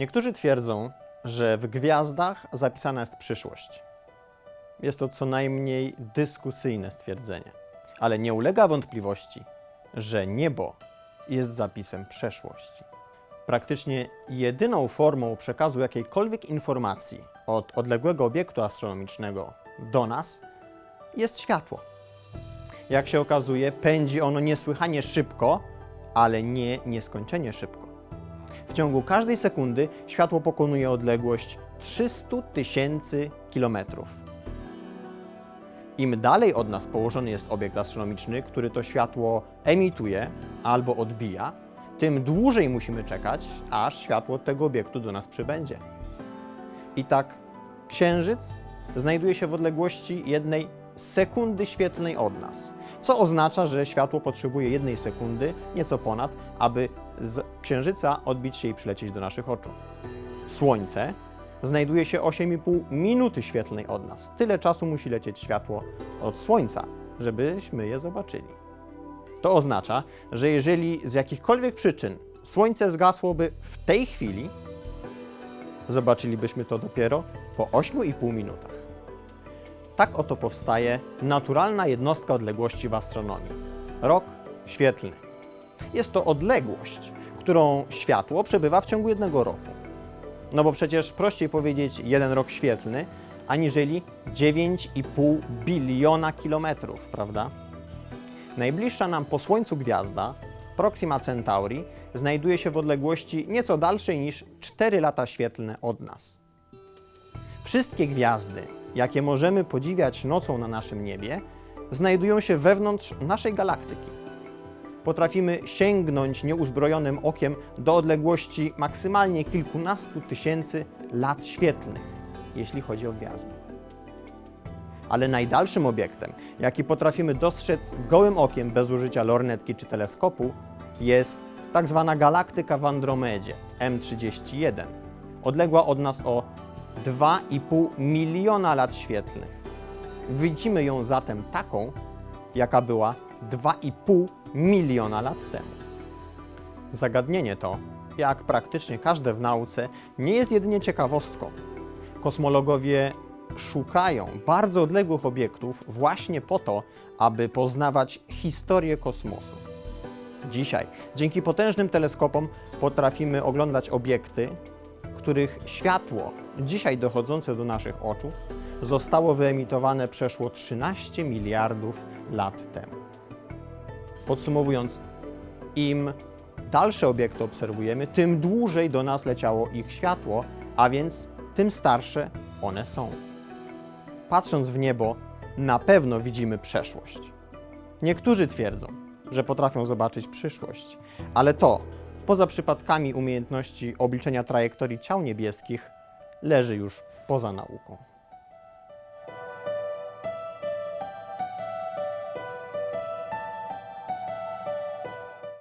Niektórzy twierdzą, że w gwiazdach zapisana jest przyszłość. Jest to co najmniej dyskusyjne stwierdzenie, ale nie ulega wątpliwości, że niebo jest zapisem przeszłości. Praktycznie jedyną formą przekazu jakiejkolwiek informacji od odległego obiektu astronomicznego do nas jest światło. Jak się okazuje, pędzi ono niesłychanie szybko, ale nie nieskończenie szybko. W ciągu każdej sekundy światło pokonuje odległość 300 tysięcy kilometrów. Im dalej od nas położony jest obiekt astronomiczny, który to światło emituje albo odbija, tym dłużej musimy czekać, aż światło tego obiektu do nas przybędzie. I tak Księżyc znajduje się w odległości jednej sekundy świetlnej od nas, co oznacza, że światło potrzebuje jednej sekundy, nieco ponad, aby z Księżyca odbić się i przylecieć do naszych oczu. Słońce znajduje się 8,5 minuty świetlnej od nas. Tyle czasu musi lecieć światło od Słońca, żebyśmy je zobaczyli. To oznacza, że jeżeli z jakichkolwiek przyczyn Słońce zgasłoby w tej chwili, zobaczylibyśmy to dopiero po 8,5 minutach. Tak oto powstaje naturalna jednostka odległości w astronomii rok świetlny. Jest to odległość, którą światło przebywa w ciągu jednego roku. No bo przecież prościej powiedzieć jeden rok świetlny, aniżeli 9,5 biliona kilometrów, prawda? Najbliższa nam po Słońcu gwiazda, Proxima Centauri, znajduje się w odległości nieco dalszej niż 4 lata świetlne od nas. Wszystkie gwiazdy, jakie możemy podziwiać nocą na naszym niebie, znajdują się wewnątrz naszej galaktyki. Potrafimy sięgnąć nieuzbrojonym okiem do odległości maksymalnie kilkunastu tysięcy lat świetlnych, jeśli chodzi o gwiazdy. Ale najdalszym obiektem, jaki potrafimy dostrzec gołym okiem bez użycia lornetki czy teleskopu, jest tak zwana galaktyka w Andromedzie M31, odległa od nas o 2,5 miliona lat świetlnych. Widzimy ją zatem taką, jaka była 2,5 miliona lat temu. Zagadnienie to, jak praktycznie każde w nauce, nie jest jedynie ciekawostką. Kosmologowie szukają bardzo odległych obiektów właśnie po to, aby poznawać historię kosmosu. Dzisiaj, dzięki potężnym teleskopom, potrafimy oglądać obiekty, których światło, dzisiaj dochodzące do naszych oczu, zostało wyemitowane przeszło 13 miliardów lat temu. Podsumowując, im dalsze obiekty obserwujemy, tym dłużej do nas leciało ich światło, a więc tym starsze one są. Patrząc w niebo, na pewno widzimy przeszłość. Niektórzy twierdzą, że potrafią zobaczyć przyszłość, ale to, poza przypadkami umiejętności obliczenia trajektorii ciał niebieskich, leży już poza nauką.